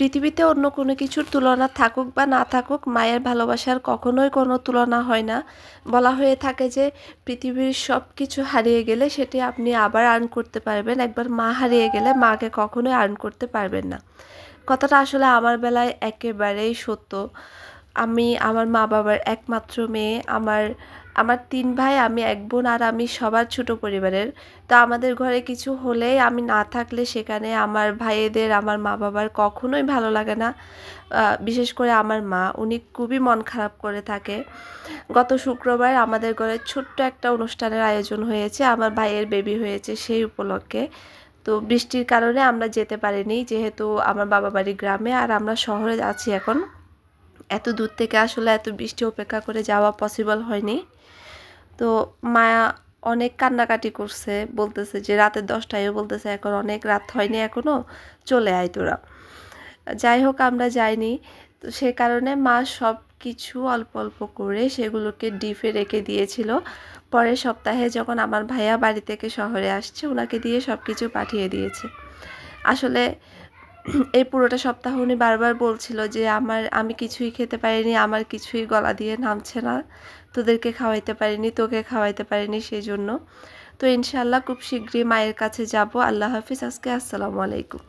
পৃথিবীতে অন্য কোনো কিছুর তুলনা থাকুক বা না থাকুক, মায়ের ভালোবাসার কখনোই কোনো তুলনা হয় না। বলা হয়ে থাকে যে, পৃথিবীর সব কিছু হারিয়ে গেলে সেটি আপনি আবার আর্ন করতে পারবেন। একবার মা হারিয়ে গেলে মাকে কখনোই আর্ন করতে পারবেন না। কথাটা আসলে আমার বেলায় একেবারেই সত্য। আমি, আমার মা বাবার একমাত্র মেয়ে, আমার আমার তিন ভাই, আমি এক বোন আর আমি সবার ছোট পরিবারের। তো আমাদের ঘরে কিছু হলেই আমি না থাকলে সেখানে আমার ভাইয়েদের আমার মা বাবার কখনোই ভালো লাগে না। বিশেষ করে আমার মা, উনি খুবই মন খারাপ করে থাকে। গত শুক্রবার আমাদের ঘরে ছোট্ট একটা অনুষ্ঠানের আয়োজন হয়েছে, আমার ভাইয়ের বেবি হয়েছে সেই উপলক্ষে। তো বৃষ্টির কারণে আমরা যেতে পারিনি, যেহেতু আমার বাবা বাড়ি গ্রামে আর আমরা শহরে আছি এখন। এত দূর থেকে আসলে এত বৃষ্টি অপেক্ষা করে যাওয়া পসিবল হয়নি। তো মায়া অনেক কান্নাকাটি করছে, বলতেছে যে রাতের দশটায়ও বলতেছে, এখন অনেক রাত হয়নি এখনও চলে আয় তোরা। যাই হোক, আমরা যাইনি। তো সে কারণে মা সব কিছু অল্প অল্প করে সেগুলোকে ডিপে রেখে দিয়েছিল। পরের সপ্তাহে যখন আমার ভাইয়া বাড়ি থেকে শহরে আসছে, ওনাকে দিয়ে সব কিছু পাঠিয়ে দিয়েছে। আসলে এই পুরোটা সপ্তাহ উনি বারবার বলছিল যে আমার, আমি কিছুই খেতে পারিনি, আমার কিছুই গলা দিয়ে নামছে না। তোদেরকে খাওয়াইতে পারিনি, তোকে খাওয়াইতে পারিনি সেই জন্য তো ইনশাল্লাহ খুব শীঘ্রই মায়ের কাছে যাব। আল্লাহ হাফিজ। আজকে আসসালামু আলাইকুম।